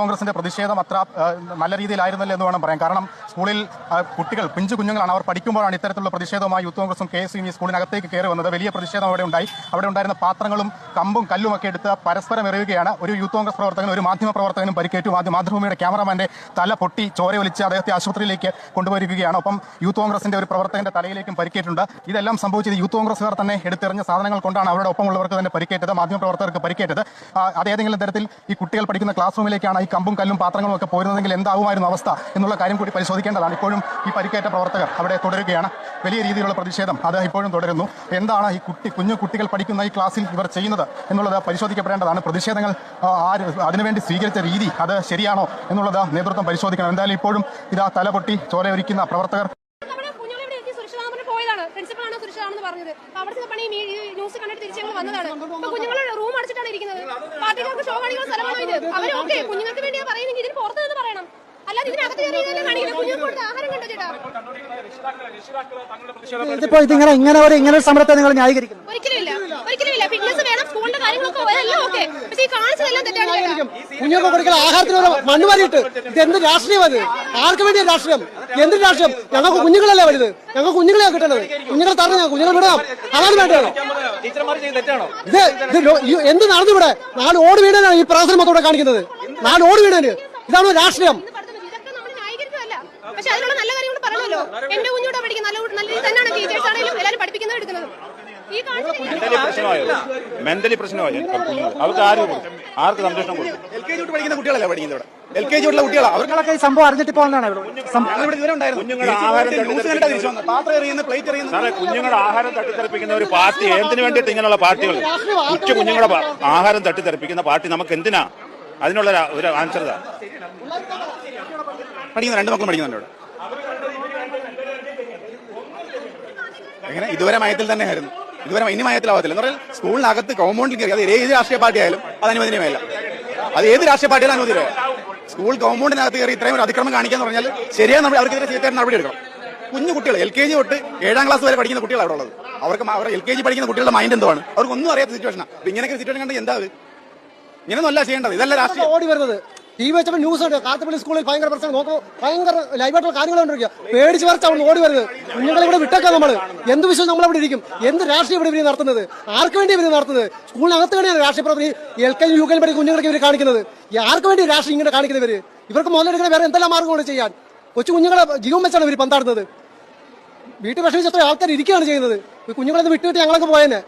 കോൺഗ്രസിന്റെ പ്രതിഷേധം അത്ര നല്ല രീതിയിലായിരുന്നില്ല എന്ന് വേണം പറയാം കാരണം സ്കൂളിൽ കുട്ടികൾ പിഞ്ചു കുഞ്ഞുങ്ങളാണ് അവർ പഠിക്കുമ്പോഴാണ് ഇത്തരത്തിലുള്ള പ്രതിഷേധവുമായി യൂത്ത് കോൺഗ്രസും കെ എസ് ഈ സ്കൂളിനകത്തേക്ക് കയറി വന്നത്. വലിയ പ്രതിഷേധം അവിടെ ഉണ്ടായി. അവിടെ ഉണ്ടായിരുന്ന പാത്രങ്ങളും കമ്പും കല്ലും ഒക്കെ എടുത്ത് പരസ്പരം എറിയുകയാണ്. ഒരു യൂത്ത് കോൺഗ്രസ് പ്രവർത്തകനും ഒരു മാധ്യമ പ്രവർത്തകനും പരിക്കേറ്റു. ആദ്യം മാതൃഭൂമിയുടെ ക്യാമറമാന്റെ തല പൊട്ടി ചോരയൊലിച്ച് അദ്ദേഹത്തെ ആശുപത്രിയിലേക്ക് കൊണ്ടുപോയിരിക്കുകയാണ് ഒപ്പം യൂത്ത് കോൺഗ്രസിന്റെ ഒരു പ്രവർത്തകന്റെ തലയിലേക്കും പരിക്കേറ്റുണ്ട്. ഇതെല്ലാം സംഭവിച്ചത് യൂത്ത് കോൺഗ്രസുകാർ തന്നെ എടുത്തെറിഞ്ഞ സാധനങ്ങൾ കൊണ്ടാണ് അവരുടെ ഒപ്പമുള്ളവർക്ക് തന്നെ പരിക്കേറ്റത് മാധ്യമപ്രവർത്തകർക്ക് പരിക്കേറ്റത്. ആ, അതേതെങ്കിലും തരത്തിൽ ഈ കുട്ടികൾ പഠിക്കുന്ന ക്ലാസ് റൂമിലേക്കാണ് ഈ കമ്പും കല്ലും പാത്രങ്ങളും ഒക്കെ പോരുന്നതെങ്കിൽ എന്താവുമായിരുന്നു അവസ്ഥ എന്നുള്ള കാര്യം കൂടി പരിശോധിക്കേണ്ടതാണ്. ഇപ്പോഴും ഈ പരിക്കേറ്റ പ്രവർത്തകർ അവിടെ തുടരുകയാണ്. വലിയ രീതിയിലുള്ള പ്രതിഷേധം അത് ഇപ്പോഴും തുടരുന്നു. എന്താണ് ഈ കുട്ടി കുഞ്ഞു കുട്ടികൾ പഠിക്കുന്ന ഈ ക്ലാസ്സിൽ ഇവർ ചെയ്യുന്നത് എന്നുള്ളത് പരിശോധിക്കപ്പെടേണ്ടതാണ്. പ്രതിഷേധങ്ങൾ ആര് അതിനുവേണ്ടി സ്വീകരിച്ച രീതി അത് ശരിയാണോ എന്നുള്ളത് നേതൃത്വം പരിശോധിക്കണം. എന്തായാലും ഇപ്പോഴും ഇതാ തലപൊട്ടി ചോരയൊരിക്കുന്ന പ്രവർത്തകർ പറഞ്ഞത്. അവിടെ ചെന്നപ്പോൾ ഈ ന്യൂസ് കണ്ടിട്ട് തിരിച്ചു വന്നതാണ് അപ്പൊ കുഞ്ഞുങ്ങൾ റൂം അടച്ചിട്ടാണ് ഇരിക്കുന്നത്. പാർട്ടിക്കാർക്ക് ഷോ കാണിക്കുന്ന സ്ഥലമാണോ ഇത്? അവർ ഓക്കെ കുഞ്ഞുങ്ങൾക്ക് വേണ്ടിയാ പറയുന്നെങ്കിൽ ഇതിന് പുറത്ത് നിന്ന് പറയണം. അല്ലാതെ ഇതിനകത്ത് കാണിക്കുന്നത് കുഞ്ഞുങ്ങൾക്ക് ആഹാരം കണ്ടോ ചേട്ടാ? ഇതിപ്പോ ഇതിങ്ങനെ ഇങ്ങനെ ഒരു ഇങ്ങനെ ഒരു സമരത്തെ നിങ്ങൾ ന്യായീകരിക്കുന്നു. ഒരിക്കലും ഇല്ല. ഒരിക്കലും ഇല്ല. ഫിറ്റ്നസ് വേണം സ്കൂളിന്റെ കാര്യങ്ങളൊക്കെ എല്ലാം ഓക്കെ പക്ഷേ ഈ കാണിച്ചതെല്ലാം തെറ്റാണ് ചേട്ടാ കുഞ്ഞുങ്ങൾക്ക് കൊടുക്കുന്ന ആഹാരത്തിന് മണ്ണ് വാരിയിട്ട് ഇത് എന്ത് രാഷ്ട്രീയം അത്? ആർക്ക് വേണ്ടിയ രാഷ്ട്രീയം? എന്ത് രാഷ്ട്രീയം? ഞങ്ങൾക്ക് കുഞ്ഞുങ്ങളല്ലേ വലുത്. ഞങ്ങൾക്ക് കുഞ്ഞുങ്ങളെ കിട്ടുന്നത് കുഞ്ഞുങ്ങളെ തരണം കുഞ്ഞുങ്ങളെ വിടാം. അതാണ് വേണ്ടത്. ഇത് ഇത് എന്ത് നടന്നു ഇവിടെ? നാല് ഓട് വീടാനാണ് ഈ പ്രവർത്തനം മൊത്തം കാണിക്കുന്നത്. നാല് ഓട് വീടാന് ഇതാണ് രാഷ്ട്രീയം? പക്ഷെ അതിനുള്ള നല്ല കാര്യങ്ങൾ എന്റെ കുഞ്ഞൂടെ പഠിക്കുന്ന നല്ല നല്ല രീതിയിൽ തന്നെയാണ് ടീച്ചേഴ്സ് ആണെങ്കിലും എല്ലാവരും പഠിപ്പിക്കുന്നത് എടുക്കുന്നത്. ഈ മെന്റലി പ്രശ്നമായോ? മെന്റലി പ്രശ്നമായോ? അവർക്ക് ആര് ആർക്ക് സംരക്ഷണം കൊടുക്കും? എൽ കെ ജി തൊട്ട് പഠിക്കുന്ന കുട്ടികളല്ല പഠിക്കുന്നത് ഇവിടെ? എൽ കെ ജി തൊട്ടുള്ള കുട്ടികളാണ് അവർക്ക് ഈ സംഭവം അറിഞ്ഞിട്ട് പോകുന്നതാണ് ഇവിടെ. ഉണ്ടായിരുന്നു. പാത്രം എറിയുന്ന പ്ലേറ്റ് എറിയുന്ന. സാറേ കുഞ്ഞുങ്ങളുടെ ആഹാരം തട്ടിത്തെറിപ്പിക്കുന്ന ഒരു പാർട്ടി എന്തിനു വേണ്ടിയിട്ട് ഇങ്ങനെയുള്ള പാർട്ടികൾ? ഉച്ച കുഞ്ഞുങ്ങളുടെ ആഹാരം തട്ടിത്തെറിപ്പിക്കുന്ന പാർട്ടി നമുക്ക് എന്തിനാ അതിനുള്ള ഒരു- ആൻസർ പഠിക്കുന്ന രണ്ട് മക്കളും പഠിക്കുന്നുണ്ട് ഇവിടെ. എങ്ങനെ? ഇതുവരെ മയത്തിൽ തന്നെ ആയിരുന്നു ഇതുവരെ ഇനി മയത്തിലാവത്തില്ല. എന്ന് പറഞ്ഞാൽ സ്കൂളിനകത്ത് കോമ്പൗണ്ടിൽ കയറി അത് ഏത് രാഷ്ട്രീയ പാർട്ടി ആയാലും അത് അനുവദനീയമല്ല. അത് ഏത് രാഷ്ട്രീയ പാർട്ടിയാലും അനുവദിക്കുക സ്കൂൾ കോമ്പൗണ്ടിനകത്ത് കയറി ഇത്രയും ഒരു അതിക്രമം കാണിക്കാന്ന് പറഞ്ഞാൽ ശരിയാണ് നമ്മൾ അവർക്കെതിരെ തീർച്ചയായിട്ടും നടപടി എടുക്കണം. കുഞ്ഞു കുട്ടികൾ എൽ കെ ജി തൊട്ട് ഏഴാം ക്ലാസ് വരെ പഠിക്കുന്ന കുട്ടികളാണ് അവിടെ ഉള്ളത്. അവർക്ക് അവർ എൽ കെ ജി പഠിക്കുന്ന കുട്ടികളുടെ മൈൻഡ് എന്താണ് അവർക്ക് ഒന്നും അറിയാത്ത സിറ്റുവേഷനാണ് ഇങ്ങനെയൊക്കെ സിറ്റുവേഷൻ കണ്ട് എന്താ അത് ഇങ്ങനെയൊന്നും അല്ല ചെയ്യേണ്ടത്. ഇതല്ല രാഷ്ട്രീയം. ഓടി വരുന്നത്. ടി വി വെച്ചപ്പോൾ ന്യൂസ് ഉണ്ട് കാത്തപ്പള്ളി സ്കൂളിൽ ഭയങ്കര പ്രശ്നം. നോക്കുമ്പോൾ ഭയങ്കര ലൈവായിട്ടുള്ള കാര്യങ്ങൾ കൊണ്ടിരിക്കുക. പേടിച്ച് വരച്ച് അവിടെ ഓടി വരുന്നത് കുഞ്ഞുങ്ങളെ ഇവിടെ വിട്ടേക്കാം നമ്മൾ എന്ത് വിശ്വസം നമ്മൾ അവിടെ ഇരിക്കും? എന്ത് രാഷ്ട്രീയം ഇവിടെ ഇവർ നടത്തുന്നത്? ആർക്ക് വേണ്ടി ഇവർ നടത്തുന്നത്? സ്കൂളിനകത്ത് വേണ്ടിയാണ് രാഷ്ട്രീയ പ്രവർത്തനം എൽ കെ യു കെ പഠിക്കുന്ന കുഞ്ഞുങ്ങൾക്ക് ഇവർ കാണിക്കുന്നത്. ആർക്ക് വേണ്ടി രാഷ്ട്രീയം ഇങ്ങനെ കാണിക്കുന്നത് ഇവർ? ഇവർക്ക് മുതലെടുക്കുന്ന വേറെ എന്തെല്ലാം മാർഗമാണ് ചെയ്യാൻ? കൊച്ചു കുഞ്ഞുങ്ങളെ ജീവൻ വെച്ചാണ് ഇവർ പന്താടുന്നത്. വീട്ടിൽ വിഷമിച്ച് എത്ര ആൾക്കാർ ഇരിക്കുകയാണ് ചെയ്യുന്നത്? കുഞ്ഞുങ്ങളെ വിട്ടുവിട്ട് ഞങ്ങളൊക്കെ പോയേനെ.